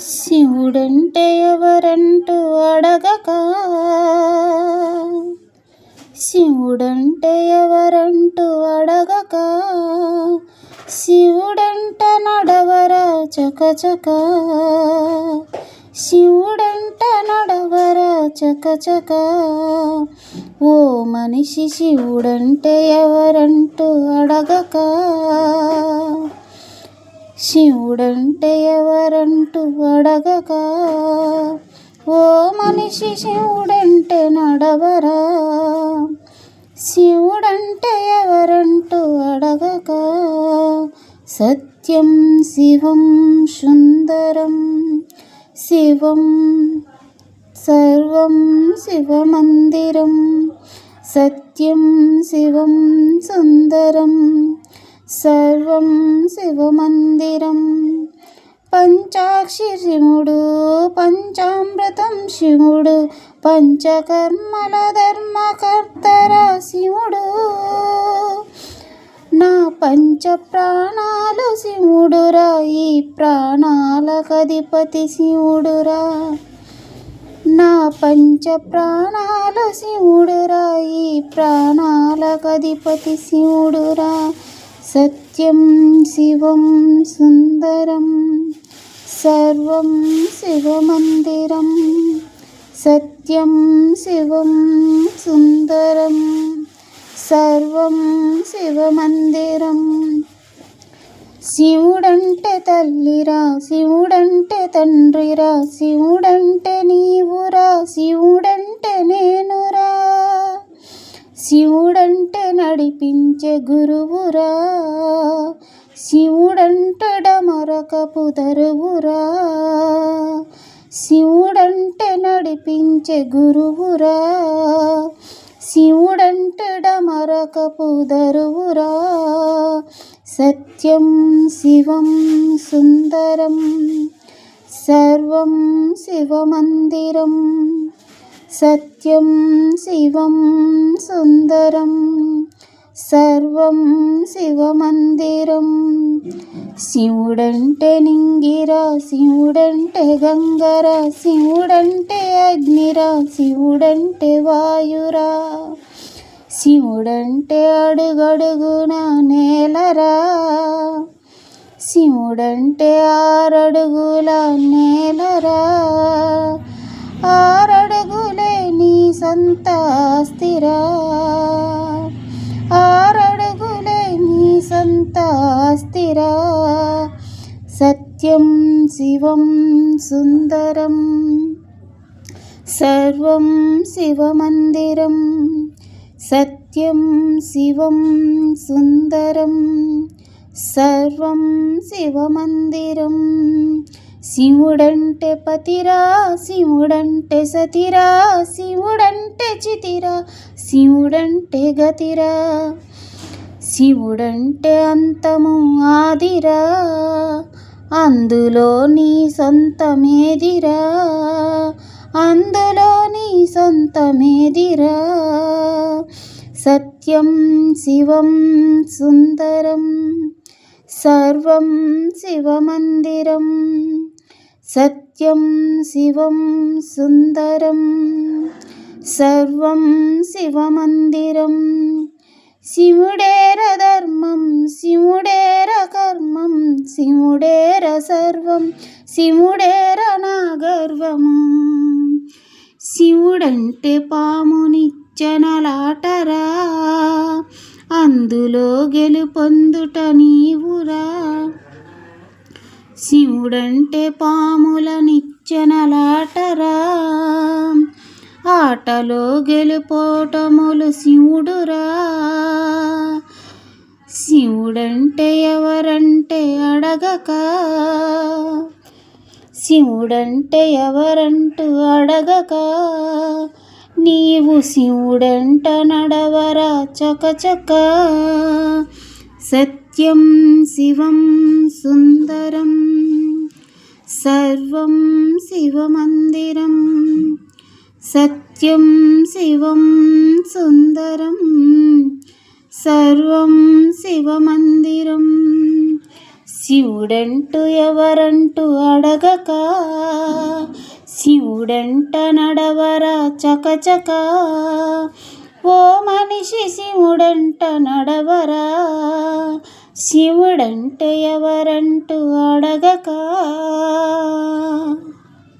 శివుడంటే ఎవరంటూ అడగక. శివుడంటే ఎవరంటూ అడగక. శివుడంట నడవరా చకచక. శివుడంట నడవరా చకచక. ఓ మనిషి శివుడంటే ఎవరంటూ అడగక. శివుడంటే ఎవరంటూ అడగక. ఓ మనిషి శివుడంటే నడవరా. శివుడంటే ఎవరంటూ అడగక. సత్యం శివం సుందరం శివం సర్వం శివమందిరం సత్యం శివం సుందరం సర్వం శివమందిరం. పంచాక్షి శివుడు పంచామృతం శివుడు పంచకర్మల ధర్మకర్తర శివుడు. నా పంచ ప్రాణాలు శివుడురా ఈ ప్రాణాలకధిపతి శివుడురా. నా పంచ ప్రాణాలు శివుడురా ఈ ప్రాణాలకధిపతి శివుడురా. సత్యం శివం సుందరం సర్వం శివమందిరం సత్యం శివం సుందరం సర్వం శివమందిరం శివుడంటే తల్లిరా శివుడంటే తండ్రిరా శివుడంటే నీవురా శివుడంటే నేను శివుడంటే నడిపించే గురువురా. శివుడంటడ డమరకపు దరువురా శివుడంటే నడిపించే గురువురా. శివుడంటడ డమరకపు దరువురా సత్యం శివం సుందరం సర్వం శివమందిరం. సత్యం శివం సుందరం సర్వం శివమందిరం. శివుడంటే నింగిరా శివుడంటే గంగరా శివుడంటే అగ్నిరా శివుడంటే వాయురా. శివుడంటే అడుగడుగున నేలరా. శివుడంటే ఆరడుగుల నేలరా. ఆరడుగులే నీ సొంత ఆరడుగులే నీ సొంత ఆస్తిరా సత్యం శివం సుందరం. సర్వం శివమందిరం. సత్యం శివం సుందరం. సర్వం శివమందిరం. శివుడంటే పతిరా శివుడంటే సతిరా శివుడంటే చితిరా శివుడంటే గతిరా శివుడంటే అంతము ఆదిరా అందులో నీ సొంతమేదిరా అందులో నీ సొంతమేదిరా సత్యం శివం సుందరం సర్వం శివమందిరం సత్యం శివం సుందరం సర్వం శివమందిరం. శివుడేర ధర్మం శివుడేర కర్మం శివుడేర సర్వం శివుడేర నా గర్వము శివుడంటే పామునిచ్చనలాటరా అందులో గెలుపొందుటని శివుడంటే పాముల నిచ్చెనలాటరా ఆటలో గెలుపోటములు శివుడురా. శివుడంటే ఎవరంటే అడగక. శివుడంటే ఎవరంటూ అడగక. నీవు శివుడంట నడవరా చకచక. సత్యం శివం సుందరం. సర్వం శివమందిరం సత్యం శివం సుందరం సర్వం శివమందిరం. శివుడంటూ ఎవరంటూ అడగక శివుడంట నడవరా చకచక. ఓ మనిషి శివుడంట నడవరా శివుడంటే ఎవరంటూ అడగక